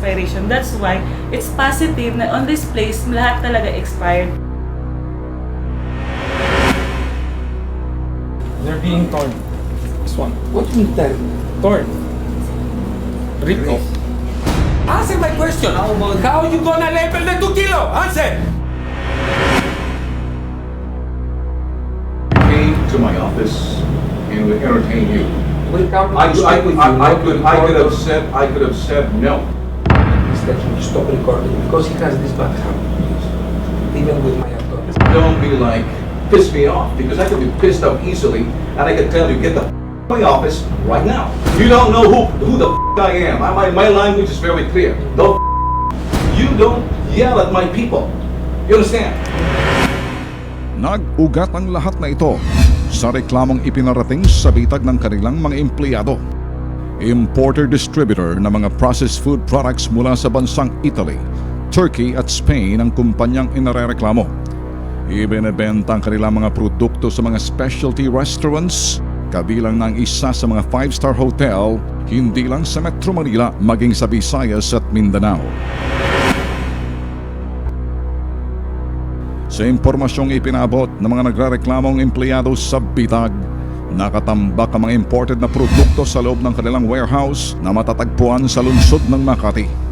expiration. That's why it's positive na on this place, lahat talaga expired. They're being torn. This one. What do you mean torn? Torn. Rico. Answer my question. How about how you gonna label the 2 kilo? Answer. came to my office and would entertain you. We'll come I, to I, speak. I, I could, I could have said, I could have said no. Is that you stop recording because he has this bad habit. Even with my authority. Don't be like, piss me off, because I can be pissed off easily, and I can tell you, get the f- my office right now. You don't know who, who the f- I am. I, my, my language is very clear. Don't f- you don't yell at my people. You understand? Nag-ugat ang lahat na ito sa reklamong ipinarating sa bitag ng kanilang mga empleyado. Importer-distributor ng mga processed food products mula sa bansang Italy, Turkey at Spain ang kumpanyang inarereklamo. Ibinebenta ang kanilang mga produkto sa mga specialty restaurants, kabilang ng isa sa mga five-star hotel, hindi lang sa Metro Manila maging sa Visayas at Mindanao. Sa impormasyong ipinabot ng mga nagrereklamong empleyado sa Bitag, nakatambak ang mga imported na produkto sa loob ng kanilang warehouse na matatagpuan sa lungsod ng Makati.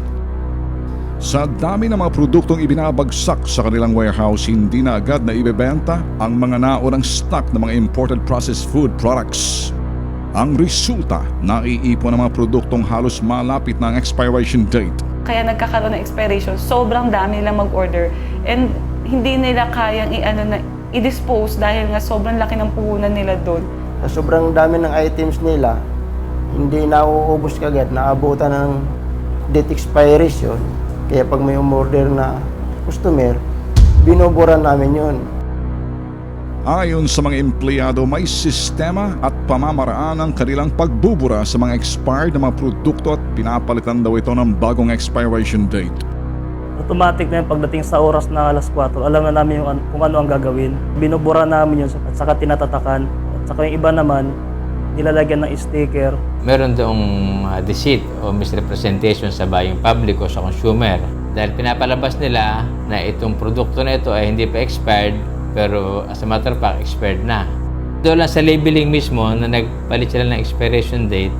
Sa dami ng mga produktong ibinabagsak sa kanilang warehouse, hindi na agad na ibebenta ang mga naunang stock ng mga imported processed food products. Ang resulta, naiipon ang mga produktong halos malapit na ang expiration date. Kaya nagkakaroon ng expiration, sobrang dami nilang mag-order. And hindi nila kayang i-ano na i-dispose dahil nga sobrang laki ng puhunan nila doon. Sa sobrang dami ng items nila, hindi nauubos kagad, naabutan ng date expiration. Kaya pag may umorder na customer, binubura namin yon. Ayon sa mga empleyado, may sistema at pamamaraan ang kanilang pagbubura sa mga expired na mga produkto at pinapalitan daw ito ng bagong expiration date. automatic na yung pagdating sa oras na alas 4, alam na namin yung, kung ano ang gagawin. Binubura namin yun at saka tinatatakan. At saka yung iba naman, nilalagyan ng sticker. meron doong uh, deceit o misrepresentation sa buying public o sa consumer. Dahil pinapalabas nila na itong produkto na ito ay hindi pa expired, pero as a matter of fact, expired na. Doon lang sa labeling mismo na nagpalit sila ng expiration date,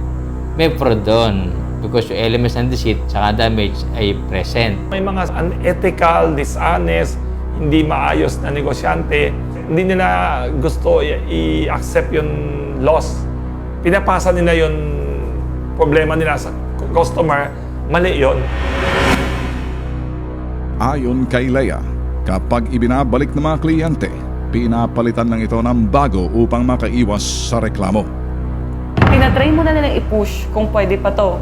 may fraud doon. Because yung elements ng deceit saka damage ay present. May mga unethical, dishonest, hindi maayos na negosyante. Hindi nila gusto i-accept yung loss. Pinapasa nila yung problema nila sa customer. Mali yon. Ayon kay Leia, kapag ibinabalik ng mga kliyente, pinapalitan lang ito ng bago upang makaiwas sa reklamo. Tinatry muna nilang i-push kung pwede pa to.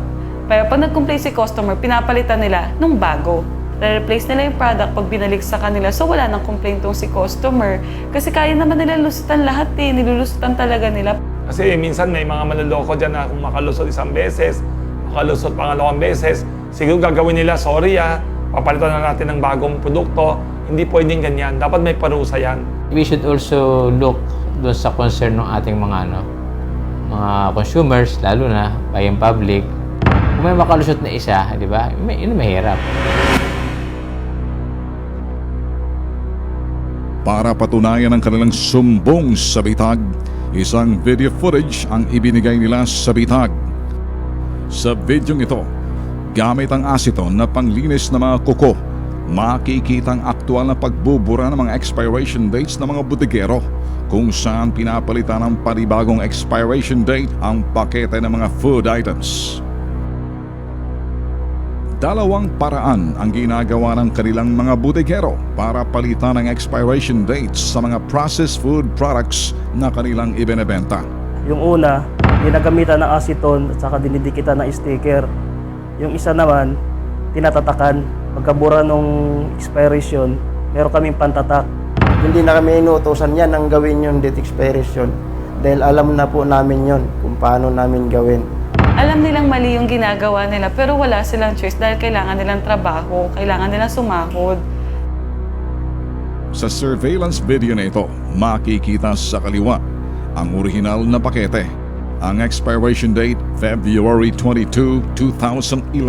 Pero pag nag-complain si customer, pinapalitan nila nung bago. Re-replace nila yung product pag binalik sa kanila. So wala nang complaint tong si customer. Kasi kaya naman nila lusutan lahat eh. Nilulusutan talaga nila. Kasi minsan may mga manloloko dyan na kung makalusot isang beses, makalusot pangalawang beses, siguro gagawin nila, sorry ah, papalitan na natin ng bagong produkto. Hindi pwedeng ganyan. Dapat may parusa yan. We should also look doon sa concern ng ating mga ano, mga consumers, lalo na buying public. Kung may makalusot na isa, di ba? May, yun mahirap. Para patunayan ang kanilang sumbong sa bitag, isang video footage ang ibinigay nila sa bitag. Sa videong ito, gamit ang asiton na panglinis ng mga kuko, makikita ang aktual na pagbubura ng mga expiration dates ng mga butigero kung saan pinapalitan ng panibagong expiration date ang pakete ng mga food items. Dalawang paraan ang ginagawa ng kanilang mga butigero para palitan ang expiration dates sa mga processed food products na kanilang ibinebenta. Yung una, ginagamitan ng aceton at saka dinidikitan ng sticker. Yung isa naman, tinatatakan. Pagkabura nung expiration, meron kaming pantatak. Hindi na kami inuutosan yan ang gawin yung date expiration. Dahil alam na po namin yon kung paano namin gawin. Alam nilang mali yung ginagawa nila pero wala silang choice dahil kailangan nilang trabaho, kailangan nilang sumahod. Sa surveillance video na ito, makikita sa kaliwa ang original na pakete. Ang expiration date, February 22, 2011.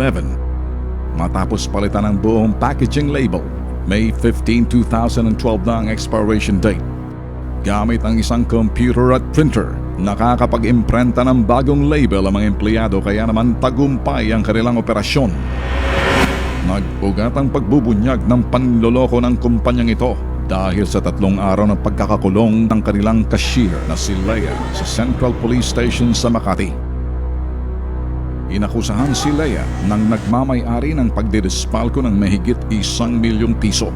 Matapos palitan ang buong packaging label, May 15, 2012 na ang expiration date. Gamit ang isang computer at printer, nakakapag-imprenta ng bagong label ang mga empleyado kaya naman tagumpay ang kanilang operasyon. Nag-ugat ang pagbubunyag ng panloloko ng kumpanyang ito dahil sa tatlong araw ng pagkakakulong ng kanilang cashier na si Leia sa Central Police Station sa Makati. Inakusahan si Leia ng nagmamay-ari ng pagdidispalko ng mahigit isang milyong piso.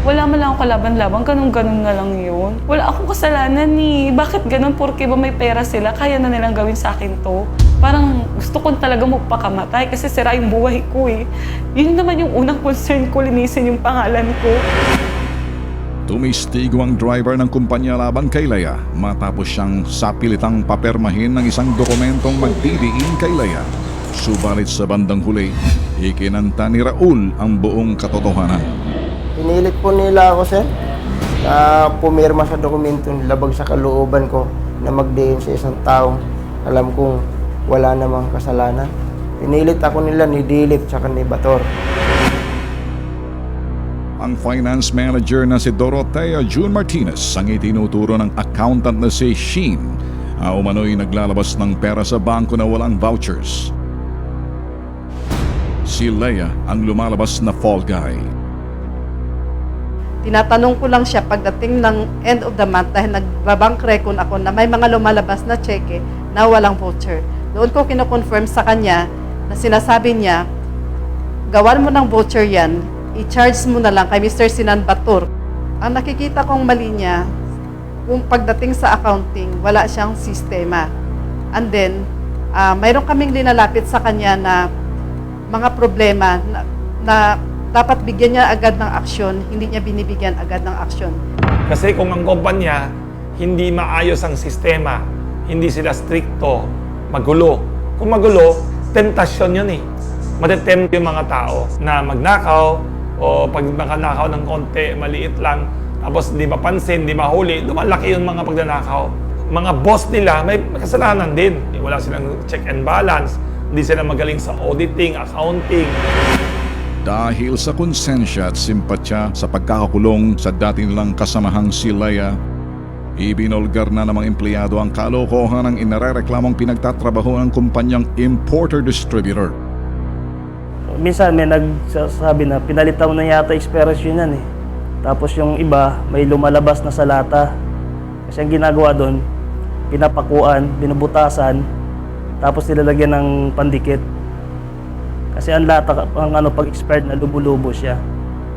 Wala man lang ako kalaban-laban, ganun-ganun na lang yun. Wala akong kasalanan ni. Bakit ganun? Porque ba may pera sila, kaya na nilang gawin sa akin to. Parang gusto ko talaga magpakamatay kasi sira yung buhay ko eh. Yun naman yung unang concern ko, linisin yung pangalan ko. Tumistigo ang driver ng kumpanya laban kay Leia matapos siyang sapilitang papermahin ng isang dokumentong magdidiin kay Leia. Subalit sa bandang huli, ikinanta ni Raul ang buong katotohanan. Pinilit po nila ako, sir, na pumirma sa dokumentong labag sa kalooban ko na magdiin sa isang taong alam kong wala namang kasalanan. Pinilit ako nila ni Dilip tsaka ni Bator. Ang finance manager na si Dorotea June Martinez ang itinuturo ng accountant na si Sheen na umano'y naglalabas ng pera sa bangko na walang vouchers. Si Leia ang lumalabas na fall guy. Tinatanong ko lang siya pagdating ng end of the month dahil nagbabank record ako na may mga lumalabas na cheque na walang voucher. Doon ko kinoconfirm sa kanya na sinasabi niya, gawan mo ng voucher yan, i-charge mo na lang kay Mr. Sinan Batur. Ang nakikita kong mali niya, kung pagdating sa accounting, wala siyang sistema. And then, ah, mayroon kaming linalapit sa kanya na mga problema na, na dapat bigyan niya agad ng aksyon, hindi niya binibigyan agad ng aksyon. Kasi kung ang kumpanya hindi maayos ang sistema, hindi sila stricto, magulo. Kung magulo, tentasyon yun eh. Matetempt yung mga tao na magnakaw o pag nakanakaw ng konti, maliit lang, tapos di mapansin, di mahuli, lumalaki yung mga pagnanakaw. Mga boss nila, may kasalanan din. Wala silang check and balance, hindi sila magaling sa auditing, accounting. Dahil sa konsensya at simpatya sa pagkakakulong sa dati nilang kasamahang si Leia, ibinolgar na ng empleyado ang kalokohan ng inarereklamong pinagtatrabaho ng kumpanyang importer-distributor. Minsan may nagsasabi na pinalitaw na yata expiration yan eh. Tapos yung iba may lumalabas na sa lata. Kasi ang ginagawa doon, pinapakuan, binubutasan, tapos nilalagyan ng pandikit. Kasi ang lata, ang ano, pag expired na lubulubo siya.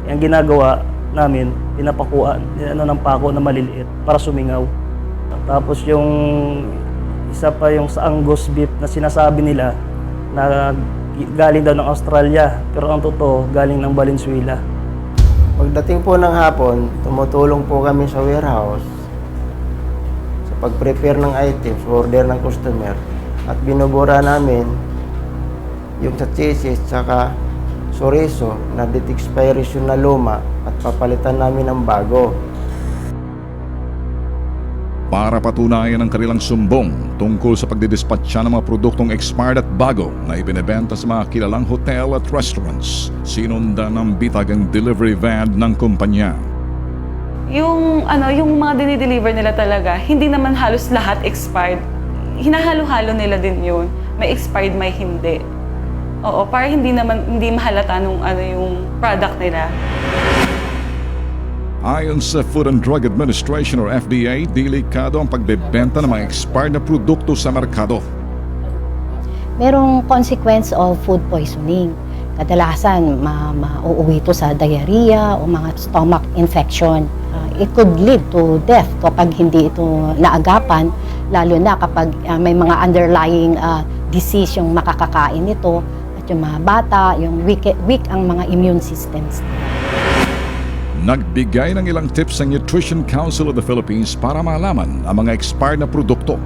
Ang ginagawa namin, pinapakuan, ano ng pako na maliliit para sumingaw. Tapos yung isa pa yung sa Angus beef na sinasabi nila na galing daw ng Australia, pero ang totoo, galing ng Valenzuela. Pagdating po ng hapon, tumutulong po kami sa warehouse sa pag-prepare ng items, order ng customer, at binubura namin yung sa cheeses tsaka chorizo na date expiration na luma at papalitan namin ng bago. Para patunayan ang kanilang sumbong tungkol sa pagdidispatcha ng mga produktong expired at bago na ibinebenta sa mga kilalang hotel at restaurants, sinundan ng bitag ang delivery van ng kumpanya. Yung, ano, yung mga dinideliver nila talaga, hindi naman halos lahat expired. Hinahalo-halo nila din yun. May expired, may hindi. Oo, para hindi naman, hindi mahalata nung ano yung product nila. Ayon sa Food and Drug Administration or FDA, delikado ang pagbebenta ng mga expired na produkto sa merkado. merong consequence of food poisoning. Kadalasan, ma mauuwi ito sa diarrhea o mga stomach infection. Uh, it could lead to death kapag hindi ito naagapan, lalo na kapag uh, may mga underlying uh, disease yung makakakain nito at yung mga bata, yung weak, weak ang mga immune systems. Nagbigay ng ilang tips ang Nutrition Council of the Philippines para malaman ang mga expired na produkto.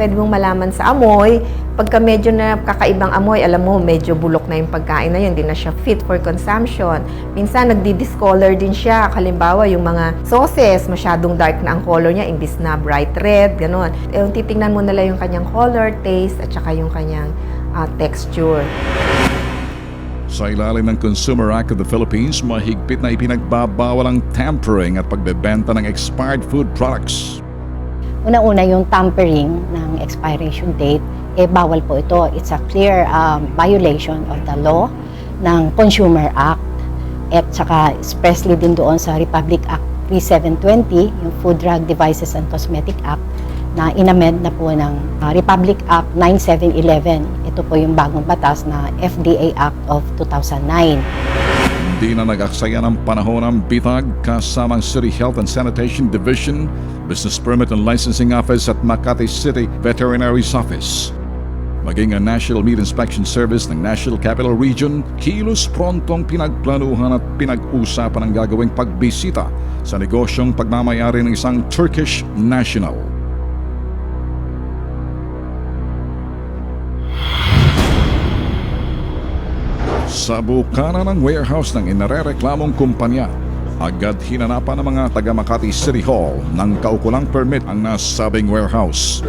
pwede mong malaman sa amoy. Pagka medyo na kakaibang amoy, alam mo, medyo bulok na yung pagkain na yun, hindi na siya fit for consumption. Minsan, nagdi-discolor din siya. Halimbawa, yung mga sauces, masyadong dark na ang color niya, imbis na bright red, gano'n. Eh, titingnan mo nila yung kanyang color, taste, at saka yung kanyang ah, texture. Sa ilalim ng Consumer Act of the Philippines, mahigpit na ipinagbabawal ang tampering at pagbebenta ng expired food products. Una-una yung tampering ng expiration date, eh bawal po ito. It's a clear um, violation of the law ng Consumer Act at saka expressly din doon sa Republic Act 3720, yung Food, Drug, Devices and Cosmetic Act na inamend na po ng uh, Republic Act 9711. Ito po yung bagong batas na FDA Act of 2009. Hindi na nag-aksaya ng panahon ang bitag kasamang City Health and Sanitation Division, Business Permit and Licensing Office at Makati City Veterinary's Office. Maging ang National Meat Inspection Service ng National Capital Region, kilos prontong pinagplanuhan at pinag-usapan ang gagawing pagbisita sa negosyong pagmamayari ng isang Turkish national. Sa bukana ng warehouse ng inarereklamong kumpanya, agad hinanapan ng mga taga Makati City Hall ng kaukulang permit ang nasabing warehouse.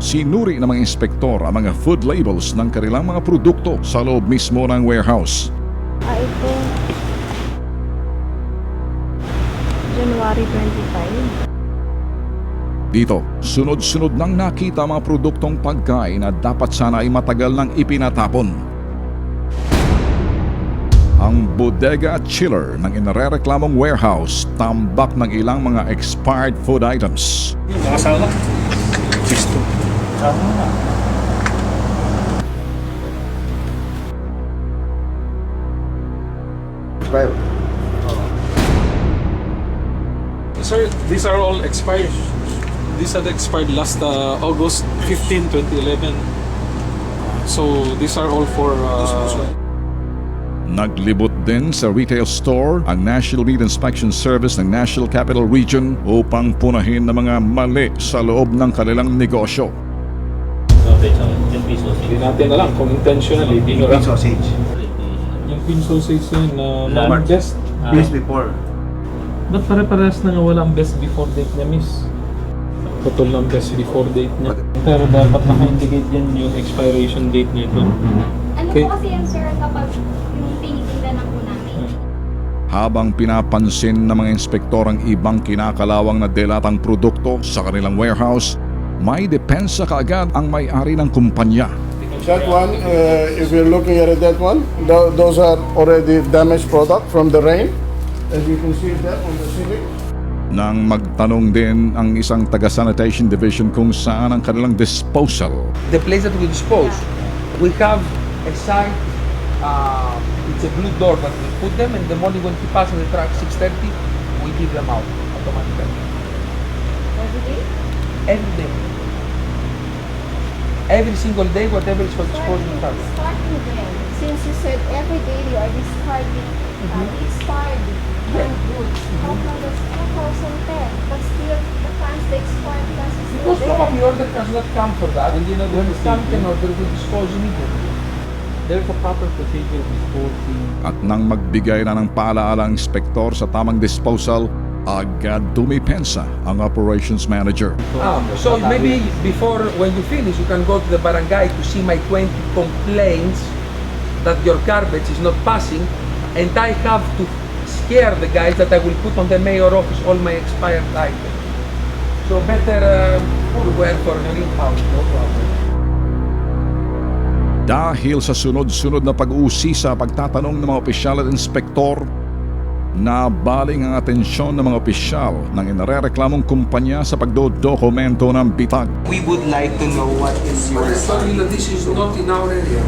Sinuri ng mga inspektor ang mga food labels ng kanilang mga produkto sa loob mismo ng warehouse. January 25. Dito, sunod-sunod nang nakita mga produktong pagkain na dapat sana ay matagal nang ipinatapon. Ang bodega at chiller ng inarereklamong warehouse tambak ng ilang mga expired food items. Nakasama. Gusto. Sir, these are all expired. These are expired last uh, August 15, 2011. So these are all for uh, Naglibot din sa retail store ang National Meat Inspection Service ng National Capital Region upang punahin ng mga mali sa loob ng kanilang negosyo. Hindi natin alam kung intentionally. Yung queen sausage. Yung queen sausage yun na uh, best. Best before. Ba't pare-parehas na nga wala ang best before date niya, miss? Putol ng best before date niya. Pero dapat naka-indicate yan yung expiration date nito. Ano Okay. po kasi yan, sir, kapag yung tinitingnan na po namin? Habang pinapansin ng mga inspektor ang ibang kinakalawang na delatang produkto sa kanilang warehouse, may depensa kaagad ang may-ari ng kumpanya. That one, uh, if you're looking at it, that one, tho- those are already damaged product from the rain. As you can see there on the ceiling. Nang magtanong din ang isang taga-sanitation division kung saan ang kanilang disposal. The place that we dispose, we have a site, uh, it's a blue door that we put them and the morning when he passes the truck 6.30, we give them out automatically. Every day? Every day. Every single day, whatever is for disposal have. Starting then, since you said every day you are discarding uh, the expired canned goods, how come that's 2010? But still, the times the expired plans is still Because there. probably order does not come for that. And you know, when comes in order, we dispose immediately. There's a proper procedure disposing. At nang magbigay na ng paalaala ang inspektor sa tamang disposal, agad dumipensa ang operations manager. Ah, so maybe before, when you finish, you can go to the barangay to see my 20 complaints that your garbage is not passing, and I have to scare the guys that I will put on the mayor office all my expired items. So better uh, wear for clean house, no problem. Dahil sa sunod-sunod na pag-uusi sa pagtatanong ng mga opisyal at inspektor, nabaling ang atensyon ng mga opisyal ng inarereklamong kumpanya sa pagdodokumento ng bitag. We would like to know what is your... Sorry, this is not in our area.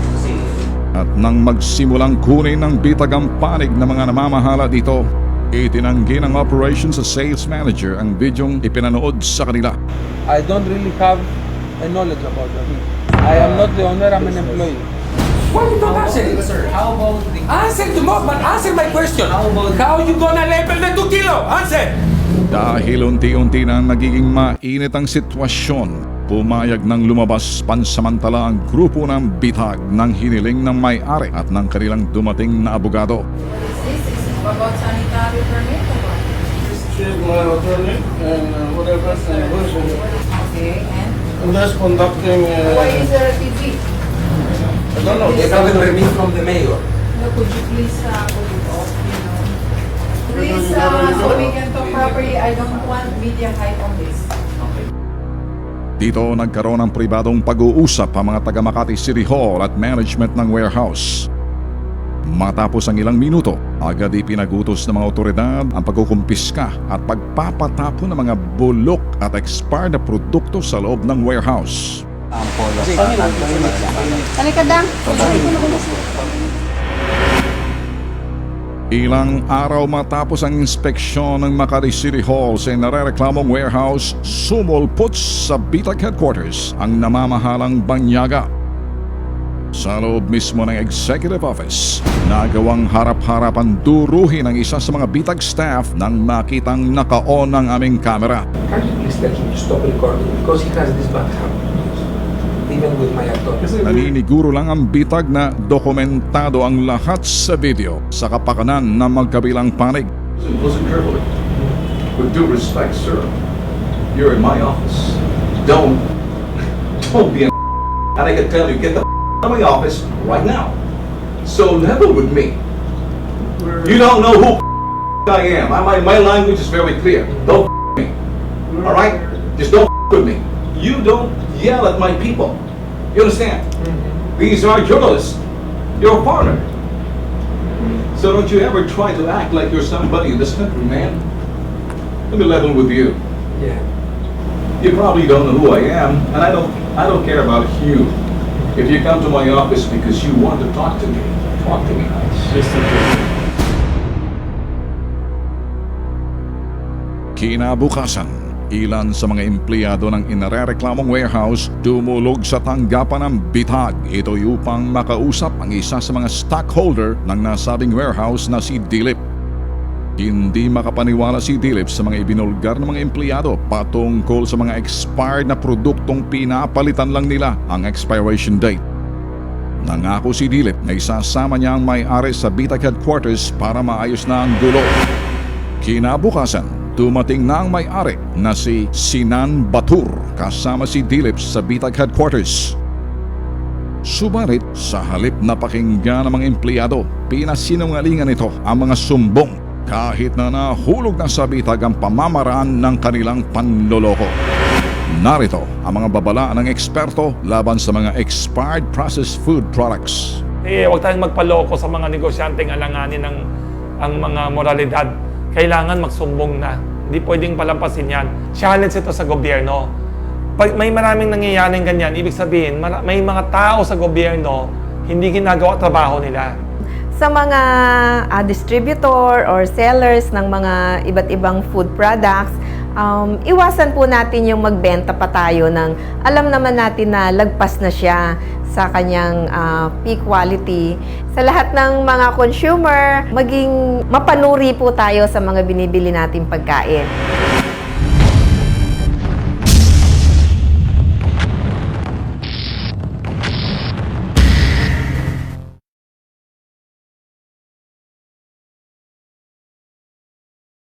At nang magsimulang kunin ng bitag ang panig ng mga namamahala dito, itinanggi ng operations sa sales manager ang bidyong ipinanood sa kanila. I don't really have a knowledge about that. I am not the owner, I'm an employee. Why you don't answer it? Sir, how about the Answer to mo, but answer my question. How about- How you gonna level the 2 kilo? Answer! Dahil unti-unti nang nagiging mainit ang sitwasyon, pumayag ng lumabas pansamantala ang grupo ng bitag ng hiniling ng may-ari at ng kanilang dumating na abogado. This is about sanitary permit or what? She is my attorney and whatever, and who's in- Okay, and and that's conducting, why is there a TV? I don't know. they have a permit from the mayor? No, could you please, uh, you? Please, uh, so we can talk properly, I don't want media hype on this. Dito nagkaroon ng pribadong pag-uusap ang mga taga Makati City Hall at management ng warehouse. Matapos ang ilang minuto, agad ipinagutos ng mga otoridad ang pagkukumpiska at pagpapatapon ng mga bulok at expired na produkto sa loob ng warehouse. Halika, Dang. Ilang araw matapos ang inspeksyon ng Makati City Hall sa narereklamong warehouse, sumulpot sa Bitag Headquarters ang namamahalang banyaga. Sa loob mismo ng executive office, nagawang harap-harapan duruhin ang isa sa mga Bitag staff nang makitang naka-on ang aming kamera. You please tell him to stop recording because he has this bad. Even with my attorney. Naniniguro lang ang bitag na dokumentado ang lahat sa video sa kapakanan ng magkabilang panig. Listen, listen carefully. With due respect, sir, you're in my office. Don't, don't be a and I can tell you, get the out of my office right now. So level with me. You don't know who I am. I, my, my language is very clear. Don't me. All right? Just don't with me. You don't yell at my people. You understand? These are journalists. You're a foreigner. So don't you ever try to act like you're somebody in this country, man. Let me level with you. Yeah. You probably don't know who I am, and I don't I don't care about you. If you come to my office because you want to talk to me, talk to me nice. Kinabukasan, ilan sa mga empleyado ng inarereklamong warehouse dumulog sa tanggapan ng bitag. Ito upang makausap ang isa sa mga stockholder ng nasabing warehouse na si Dilip. Hindi makapaniwala si Dilip sa mga ibinulgar ng mga empleyado patungkol sa mga expired na produktong pinapalitan lang nila ang expiration date. Nangako si Dilip na isasama niya ang may-ari sa Bitag headquarters para maayos na ang gulo. Kinabukasan, dumating na ang may-ari na si Sinan Batur kasama si Dilip sa Bitag headquarters. Subalit, sa halip na pakinggan ng mga empleyado, pinasinungalingan nito ang mga sumbong kahit na nahulog na sa bitag ang pamamaraan ng kanilang panloloko. Narito ang mga babala ng eksperto laban sa mga expired processed food products. Eh, huwag tayong magpaloko sa mga negosyanteng alanganin ng ang mga moralidad. Kailangan magsumbong na. Hindi pwedeng palampasin yan. Challenge ito sa gobyerno. Pag may maraming nangyayaring ganyan, ibig sabihin, may mga tao sa gobyerno hindi ginagawa trabaho nila. Sa mga ah, distributor or sellers ng mga iba't ibang food products, um, iwasan po natin yung magbenta pa tayo ng alam naman natin na lagpas na siya sa kanyang ah, peak quality. Sa lahat ng mga consumer, maging mapanuri po tayo sa mga binibili nating pagkain.